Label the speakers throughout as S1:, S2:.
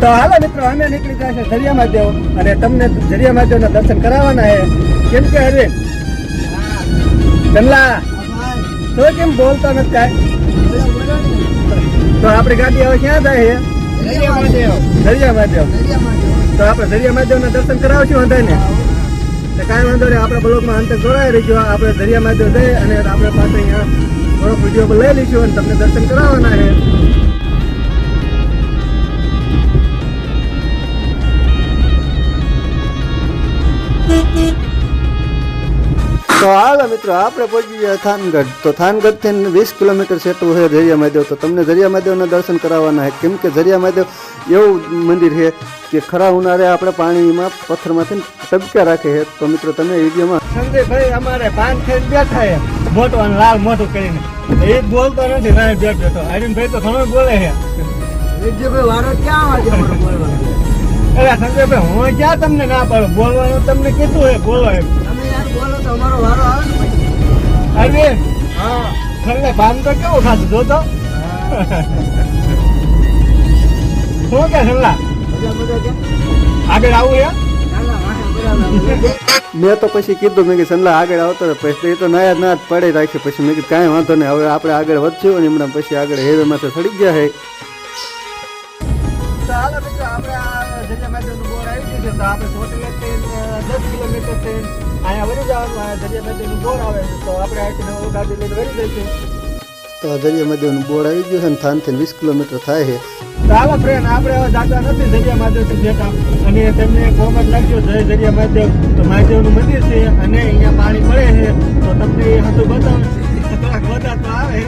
S1: તો હાલો મિત્રો અમે નીકળી ગયા છે જરિયા મહાદેવ અને તમને દરિયા મહાદેવના દર્શન કરાવવાના છે. કેમ કે અરે કમલા તો કેમ બોલતો નથી કાંઈ? તો આપણી ગાડી હવે ક્યાં જાય છે? દરિયા મહાદેવ તો આપણે દરિયા મહાદેવના દર્શન કરાવશું વાંધો ને તો કાંઈ વાંધો નહીં આપણે બ્લોગમાં અંતર જોડાઈ રહીશું આપણે દરિયા મહાદેવ જઈએ અને આપણે પાસે અહીંયા થોડોક વીડિયો લઈ લઈશું અને તમને દર્શન કરાવવાના છે. તો હાલો મિત્રો આપણે પહોંચી ગયા થાનગઢ. તો થાનગઢથી વીસ કિલોમીટર સેટું છે જરિયા મહાદેવ. તો તમને દરિયા મહાદેવના દર્શન કરાવવાના છે. કેમ કે દરિયા મહાદેવ એવું મંદિર છે કે ખરા ઉનાળે આપણે પાણીમાં પથ્થરમાંથી ટબક્યા રાખે છે. તો મિત્રો તમે વિડીયોમાં સંજયભાઈ અમારે પાન થઈને બેઠા છે. મોટો અને લાલ મોટું કરીને. એ બોલતો નથી ના બેઠ બેઠો. ભાઈ તો ઘણો બોલે છે.
S2: વારો ક્યાં અમારો બોલવાનો?
S1: અરે સંજયભાઈ હું ક્યાં તમને ના પાડું? બોલવાનું તમને કીધું છે બોલો એમ.
S2: તમે યાર બોલો તો અમારો વારો આવે ને પછી.
S1: અરવિંદ
S2: હા.
S1: તો કેવું ખાધું શું કે સલ્લા
S2: કેમ?
S1: આગળ આવું યાર. મેં તો પછી કીધું મેં કે આગળ આવતો પછી એ તો નયા જ ના જ પડી રાખી પછી મેં કીધું કાંઈ વાંધો નહીં હવે આપણે આગળ વધશું અને હમણાં પછી આગળ હેવે માથે ચડી ગયા છે આ દરિયા આવી ગયું છે તો આપણે ચોટીલાથી દસ કિલોમીટરથી અહીંયા વળી જવાનું આ દરિયા બોર્ડ આવે છે તો આપણે અહીંથી નવું ગાડી લઈને વળી જઈશું. તો દરિયા બોર્ડ આવી ગયું છે ને થાનથી વીસ કિલોમીટર થાય છે. તો આવા ફ્રેન્ડ આપણે હવે જાતા નથી દરિયા મહાદેવથી જતા. અને તેમને કોમેન્ટ લાગ્યો જય દરિયા મહાદેવ તો મહાદેવનું મંદિર છે અને અહીંયા પાણી મળે છે. તો તમને એ હતું બતાવું. બધા તો આવે.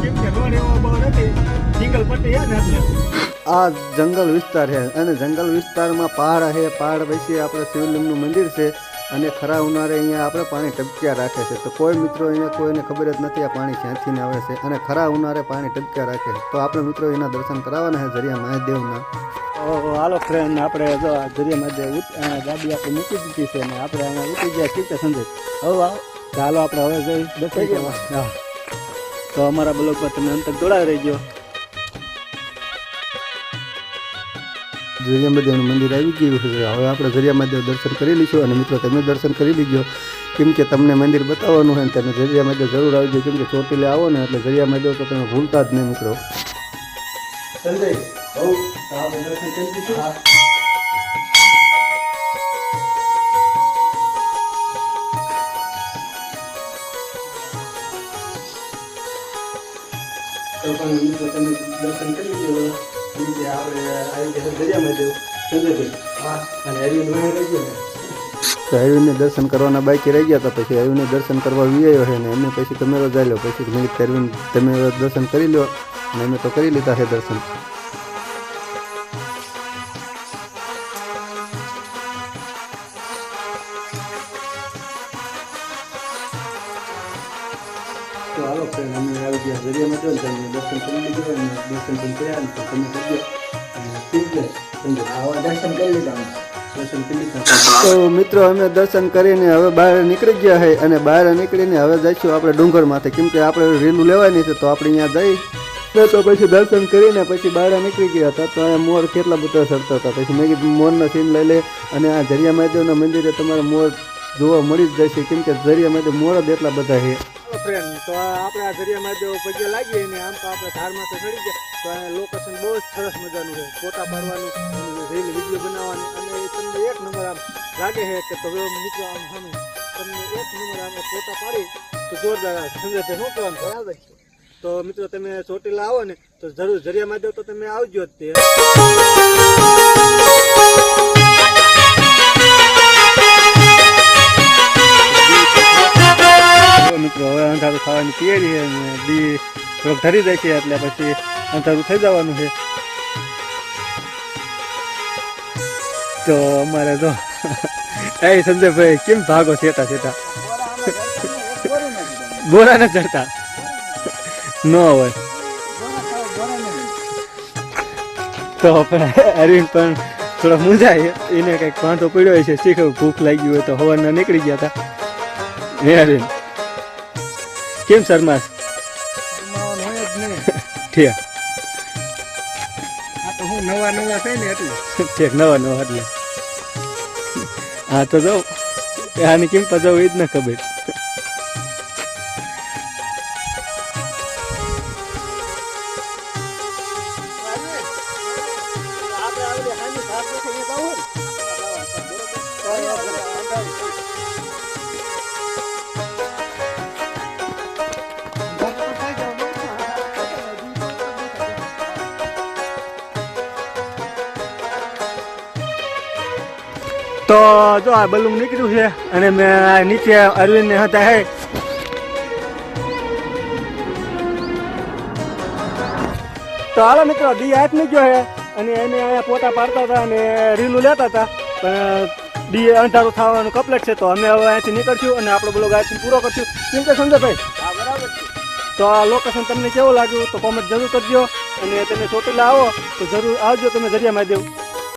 S1: કેમ કે રોડ એવો બહુ નથી. સિંગલ પટ્ટી છે ને એટલે. આ જંગલ વિસ્તાર છે. અને જંગલ વિસ્તારમાં પહાડ છે. પહાડ પછી આપણે શિવલિંગનું મંદિર છે. અને ખરા ઉનાળે અહીંયા આપણે પાણી ટપક્યા રાખે છે. તો કોઈ મિત્રો અહીંયા કોઈને ખબર જ નથી આ પાણી ક્યાંથી આવે છે. અને ખરા ઉનાળે પાણી ટપક્યા રાખે છે. તો આપણે મિત્રો એના દર્શન કરાવવાના છે દરિયા મહાદેવના. હાલો ફ્રેન્ડ આપણે જો આ મહાદેવ ગાડી આપણે મૂકી દીધી છે અને આપણે અહીંયા ઉતરી ગયા છીએ સંજય? હવે ચાલો આપણે હવે જઈ દર્શન કરવા તો અમારા બ્લોગમાં તમે અંતર જોડાઈ રહી ગયો દરિયા મહાદેવનું મંદિર આવી ગયું છે. હવે આપણે દરિયામાદેવ દર્શન કરી લઈશું અને મિત્રો તમે દર્શન કરી લીજો. કેમ કે તમને મંદિર બતાવવાનું હોય ને તમે દરિયામાદેવ જરૂર આવી જાય કેમ કે ચોટીલે આવો ને એટલે દરિયામાદેવ તો તમે ભૂલતા જ નહીં મિત્રો તમે દર્શન કરી લીધો. હરિયન હરિને દર્શન કરવાના બાકી રહી ગયા હતા. પછી હરિને દર્શન કરવા વિયો છે ને એમને પછી તમે જાય લો પછી મેં કીધું તમે દર્શન કરી લો અને અમે તો કરી લીધા છે દર્શન. તો હાલો ફ્રેન્ડ અમે આવી ગયા દરિયામાં જો તમે દર્શન કરી લીધું અને દર્શન પણ કર્યા તો તમે કરજો અને
S2: આવા દર્શન કરી
S1: તો મિત્રો, અમે દર્શન કરીને હવે બહાર નીકળી ગયા છે અને બહાર નીકળીને હવે જઈશું આપણે ડુંગર માથે. કેમ કે આપણે રીલું લેવાની છે, તો આપણે અહીંયા જઈ તો પછી દર્શન કરીને પછી બહાર નીકળી ગયા હતા. તો મોર કેટલા બધા ચડતા હતા. પછી મેં કીધું, મોરના સીન લઈ લે અને આ દરિયા મહાદેવના મંદિરે તમારે મોર જોવા મળી જ જશે. કેમ કે દરિયા મહાદેવ મોર જ એટલા બધા છે. ફ્રેન્ડ તો આપણે આ દરિયામાં જો પગે લાગીએ ને આમ તો આપણે ધારમાં તો ચડી ગયા. તો આ લોકેશન બહુ જ સરસ મજાનું છે. ફોટા પાડવાનું રીલ વીડિયો બનાવવાની. અને તમને એક નંબર આમ લાગે છે કે તમે મિત્રો આમ સામે તમને એક નંબર આમ ફોટા પાડી, તો જોરદાર સંજય શું કરવાનું? બરાબર તો મિત્રો તમે ચોટીલા આવો ને, તો જરૂર દરિયા મહાદેવ તો તમે આવજો જ તે. અંધારું ખાવાની તૈયારી છે અને બી થોડોક ધરી જાય એટલે પછી અંધારું થઈ જવાનું છે. તો અમારે તો એ સંજયભાઈ કેમ ભાગો છેટા છેટા? બોરા ન ચડતા. ન હોય. તો અરવિંદ પણ થોડો મૂંઝાય. એને કંઈક વાંધો પડ્યો છે શીખ, ભૂખ લાગી હોય તો હવાના નીકળી ગયા હતા. હે અરવિંદ? કેમ શર્માસ. ઠીક.
S2: હું
S3: નવા નવા છે ને એટલે.
S1: ઠીક નવા નવા એટલે. હા તો જાઉં આની કેમ પજાવું એ જ ના ખબર. તો જો આ બલૂન નીકળ્યું છે અને મેં આ નીચે અરવિંદ હતા હે. તો હાલો મિત્રો દી હાથ ગયો છે અને એને અહીંયા પોતા પાડતા હતા અને રીલું લેતા હતા. પણ ડી અંધારું થવાનું કપલેટ છે તો અમે હવે અહીંથી નીકળશું અને આપણો બ્લોગ અહીંથી પૂરો કરશું. કેમ કે સંજયભાઈ?
S2: હા બરાબર
S1: તો આ લોકેશન તમને કેવું લાગ્યું તો કોમેન્ટ જરૂર કરજો. અને તમે ચોટીલા આવો તો જરૂર આવજો તમે જરિયા દેવું